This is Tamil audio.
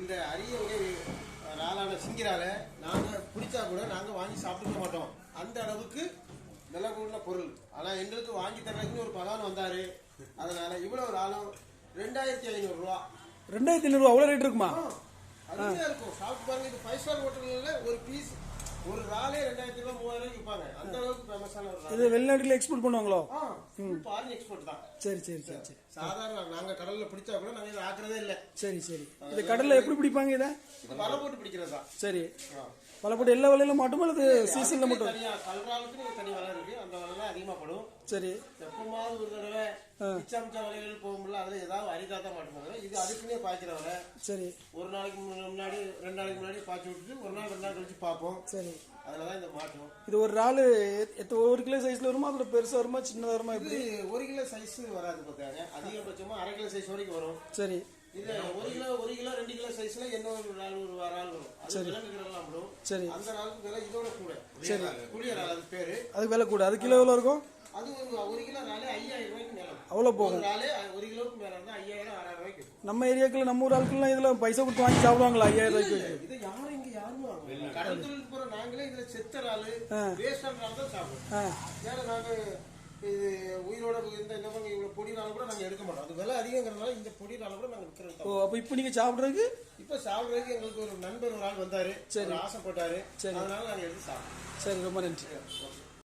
இந்த அரிய ராலான சிங்கிரால நாங்கள் பிடிச்சா கூட நாங்கள் வாங்கி சாப்பிட்டுக்க மாட்டோம். அந்த அளவுக்கு விலை கூடின பொருள். ஆனால் எங்களுக்கு வாங்கி தர்றதுக்குன்னு ஒரு பகவான் வந்தார். அதனால இவ்வளோ ஒரு ஆளும் ரெண்டாயிரத்தி ஐநூறுரூவா ரெண்டாயிரத்தி ஐநூறுரூவா அவ்வளோ ரேட் இருக்குமா? அருமையாக இருக்கும். சாப்பிட்டு பாருங்க இது ஃபைவ் ஸ்டார் ஹோட்டல்களில் ஒரு பீஸ் ஒரு ராலே ரெண்டாயிரத்தி ரூபா மூவாயிரம் விற்பாங்க. அந்த அளவுக்கு ஃபேமஸான ஒரு இது வெளிநாட்டுல எக்ஸ்போர்ட் பண்ணுவாங்களோ? ஃபாரின் எக்ஸ்போர்ட் தான். சரி சரி சரி சரி. சாதாரண நாங்கள் கடலில் பிடிச்சா கூட நாங்கள் இதை ஆக்குறதே இல்லை. சரி சரி. இது கடல்ல எப்படி பிடிப்பாங்க இதை? வலை போட்டு பிடிக்கிறது சரி. பலப்படி எல்லா வேலையிலும் மாட்டுமா அல்லது சீசன்ல மட்டும்? தனியா கல்றாளுக்கு தனி வலை இருக்கு. அந்த வலை தான் அதிகமா படும். சரி. எப்பமாவது ஒரு தடவை மிச்சமிச்ச வலைகள் போகும்போது அதுல ஏதாவது அரிதா தான் மாட்டுவாங்க இது அதுக்குன்னே பாய்க்கிற வலை. சரி. ஒரு நாளைக்கு முன்ன- முன்னாடி ரெண்டு நாளைக்கு முன்னாடி பாய்ச்சி விட்டுட்டு ஒரு நாள் ரெண்டு நாள் கழிச்சு பார்ப்போம். சரி. அதுல தான் இந்த மாட்டும். இது ஒரு இறாலு எத்த ஒரு கிலோ சைஸ்ல வருமா? அதோட பெருசா வருமா சின்னதா வருமா? எப்படி? இது ஒரு கிலோ சைஸ் வராது பார்த்தாங்க. அதிகபட்சமா அரை கிலோ சைஸ் வரைக்கும் வரும். சரி. இது ஒரு கிலோ ஒரு கிலோ ரெண்டு கிலோ சைஸ்ல என்ன ஒரு நாள் ஒரு இறால் வரும். அது சரி. அந்த நாளுக்கு விலை இதோட கூட. சரி. புளிய இறால் அது பேரு. அதுக்கு விலை கூட. அது கிலோ எவ்வளோ இருக்கும்? அது ஒரு கிலோ நாளே ஐயாயிரம் ரூபாய்க்கு மேல வரும். அவ்வளோ போகும். நாளே ஒரு கிலோவுக்கு மேல ஐயாயிரம் ஆறாயிரம் ரூபாய்க்கு. நம்ம ஏரியாக்குள்ள நம்ம ஊர் ஆட்கள்லாம் இதுல பைசா கொடுத்து வாங்கி சாப்பிடுவாங்களா? ஐயாயிரம் ரூபாய்க்கு இதை யாரும் இங்க யாரும் வாங்க கடல் தொழில் போற நாங்களே இதுல செத்த இறாலு வேஸ்டான தான் சாப்பிடுவோம் ஏன்னா இது உயிரோட இந்த இந்த மாதிரி இவ்வளவு பொடி இறால் கூட நாங்க எடுக்க மாட்டோம். அது விலை அதிகங்கிறதுனால இந்த பொடி இறால் கூட நாங்க விற்கிறது ஓ அப்போ இப்போ நீங்க சாப்பிட்றதுக்கு? இப்ப சாப்பிடுறதுக்கு எங்களுக்கு ஒரு நண்பர் ஒரு ஆள் வந்தாரு. ஒரு ஆசைப்பட்டாரு. அதனால நாங்க எடுத்து சாப்பிடுறோம் சரி ரொம்ப நன்றி.